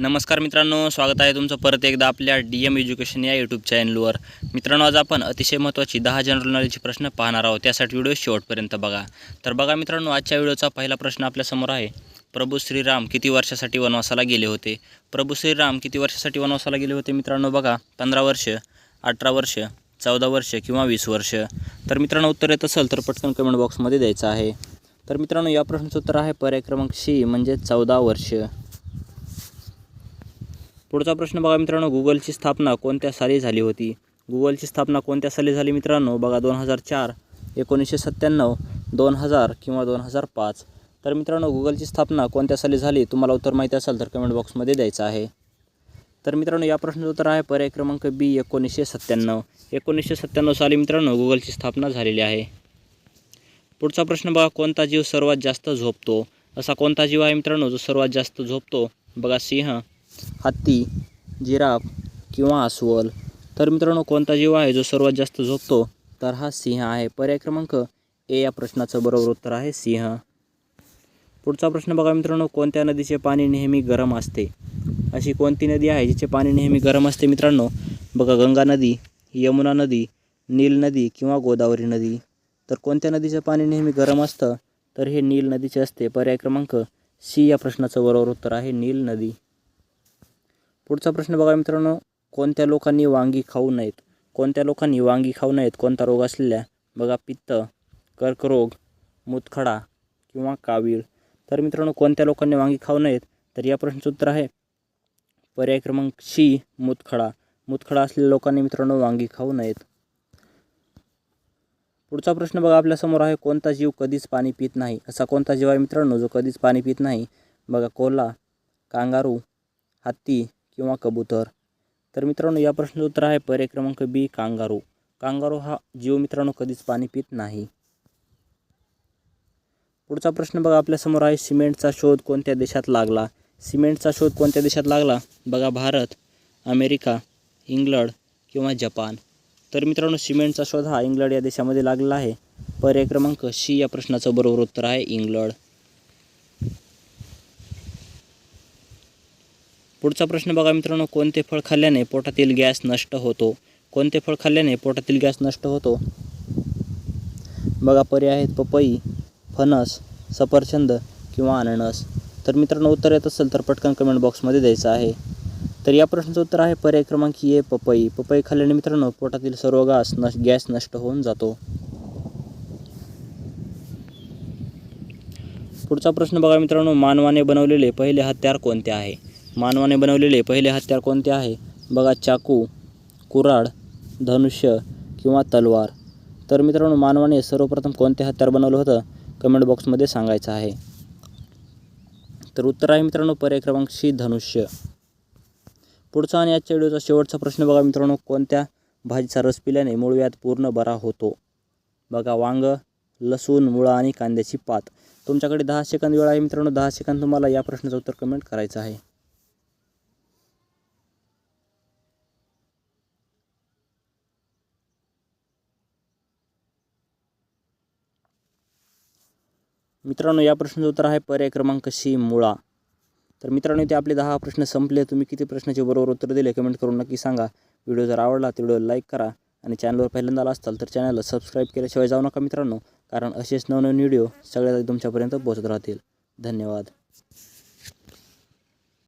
नमस्कार मित्रांनो स्वागत आहे तुमचं परत एकदा आपल्या डी एम एज्युकेशन या यूट्यूब चॅनलवर मित्रांनो आज आपण अतिशय महत्त्वाची दहा जनरल नॉलेजचे प्रश्न पाहणार आहोत. त्यासाठी व्हिडिओ शेवटपर्यंत बघा. तर बघा मित्रांनो आजच्या व्हिडिओचा पहिला प्रश्न आपल्यासमोर आहे. प्रभू श्रीराम किती वर्षासाठी वनवासाला गेले होते? प्रभू श्रीराम किती वर्षासाठी वनवासाला गेले होते मित्रांनो? बघा पंधरा वर्ष अठरा वर्ष चौदा वर्ष किंवा वीस वर्ष. तर मित्रांनो उत्तर येत असेल तर पटकन कमेंट बॉक्समध्ये द्यायचं आहे. तर मित्रांनो या प्रश्नाचं उत्तर आहे पर्याय क्रमांक शी म्हणजे चौदा वर्ष. पुढचा प्रश्न बघा मित्रांनो गुगलची स्थापना कोणत्या साली झाली होती? गुगलची स्थापना कोणत्या साली झाली मित्रांनो? बघा दोन हजार चार एकोणीसशे सत्त्याण्णव दोन हजार किंवा दोन हजार पाच. तर मित्रांनो गुगलची स्थापना कोणत्या साली झाली? तुम्हाला उत्तर माहिती असेल तर कमेंट बॉक्समध्ये द्यायचं आहे. तर मित्रांनो या प्रश्नाचं उत्तर आहे पर्याय क्रमांक बी एकोणीसशे सत्त्याण्णव. एकोणीसशे सत्त्याण्णव साली मित्रांनो गुगलची स्थापना झालेली आहे. पुढचा प्रश्न बघा कोणता जीव सर्वात जास्त झोपतो? असा कोणता जीव आहे मित्रांनो जो सर्वात जास्त झोपतो? बघा सिंह. हत्ती जिराफ किंवा अस्वल. तर मित्रांनो कोणता जीव आहे जो सर्वात जास्त झोपतो? तर हा सिंह आहे. पर्याय क्रमांक ए. या प्रश्नाचं बरोबर उत्तर आहे सिंह. पुढचा प्रश्न बघा मित्रांनो कोणत्या नदीचे पाणी नेहमी गरम असते? अशी कोणती नदी आहे जिचे पाणी नेहमी गरम असते मित्रांनो? बघा गंगा नदी यमुना नदी नील नदी किंवा गोदावरी नदी. तर कोणत्या नदीचे पाणी नेहमी गरम असतं? तर हे नील नदीचे असते. पर्याय क्रमांक सी. या प्रश्नाचं बरोबर उत्तर आहे नील नदी. पुढचा प्रश्न बघा मित्रांनो. कोणत्या लोकांनी वांगी खाऊ नयेत? कोणत्या लोकांनी वांगी खाऊ नयेत? कोणता रोग असलेल्या? बघा पित्त कर्करोग मुतखडा किंवा कावीळ. तर मित्रांनो कोणत्या लोकांनी वांगी खाऊ नयेत? तर या प्रश्नाचं उत्तर आहे. पर्याय क्रमांक सी मुतखडा. मुतखडा असलेल्या लोकांनी मित्रांनो वांगी खाऊ नयेत. पुढचा प्रश्न बघा आपल्यासमोर आहे. कोणता जीव कधीच पाणी पित नाही? असा कोणता जीव आहे मित्रांनो जो कधीच पाणी पित नाही? बघा कोल्हा कांगारू हत्ती किंवा कबूतर. तर मित्रांनो या प्रश्नाचं उत्तर आहे पर्याय क्रमांक बी कांगारू. कांगारू हा जीव मित्रांनो कधीच पाणी पित नाही. पुढचा प्रश्न बघा आपल्यासमोर आहे सिमेंटचा शोध कोणत्या देशात लागला? सिमेंटचा शोध कोणत्या देशात लागला? बघा भारत अमेरिका इंग्लंड किंवा जपान. तर मित्रांनो सिमेंटचा शोध हा इंग्लंड या देशामध्ये लागलेला आहे. पर्याय क्रमांक सी या प्रश्नाचं बरोबर उत्तर आहे इंग्लंड. पुढचा प्रश्न बघा मित्रांनो कोणते फळ खाल्ल्याने पोटातील गॅस नष्ट होतो? कोणते फळ खाल्ल्याने पोटातील गॅस नष्ट होतो? बघा पर्याय आहेत पपई फणस सफरचंद किंवा अननस. तर मित्रांनो उत्तर येत असेल तर पटकन कमेंट बॉक्समध्ये द्यायचं आहे. तर या प्रश्नाचं उत्तर आहे पर्याय क्रमांक ए पपई. पपई खाल्ल्याने मित्रांनो पोटातील सर्व गॅस नश गॅस नष्ट होऊन जातो. पुढचा प्रश्न बघा मित्रांनो मानवाने बनवलेले पहिले हत्यार कोणते आहे? मानवाने बनवलेले पहिले हत्यार कोणते आहे? बघा चाकू कुऱ्हाड धनुष्य किंवा तलवार. तर मित्रांनो मानवाने सर्वप्रथम कोणते हत्यार बनवलं होतं? कमेंट बॉक्समध्ये सांगायचं आहे. तर उत्तर आहे मित्रांनो पर्याय क्रमांक सी धनुष्य. पुढचा आणि आजच्या व्हिडिओचा शेवटचा प्रश्न बघा मित्रांनो कोणत्या भाजीचा रस पिल्याने मूळव्यात पूर्ण बरा होतो? बघा वांग लसूण मुळा आणि कांद्याची पात. तुमच्याकडे दहा सेकंद वेळ आहे मित्रांनो दहा सेकंद तुम्हाला या प्रश्नाचं उत्तर कमेंट करायचं आहे. मित्रांनो या प्रश्नाचं उत्तर आहे पर्याय क्रमांक सी मुळा. तर मित्रांनो इथे आपले दहा प्रश्न संपले. तुम्ही किती प्रश्नाचे बरोबर उत्तर दिले कमेंट करून नक्की सांगा. व्हिडिओ जर आवडला तर व्हिडिओ लाईक करा. आणि चॅनलवर पहिल्यांदा आला असाल तर चॅनलला सबस्क्राईब केल्याशिवाय जाऊ नका मित्रांनो. कारण असेच नवनवीन व्हिडिओ सगळ्यात आधी तुमच्यापर्यंत पोहोचत राहतील. धन्यवाद.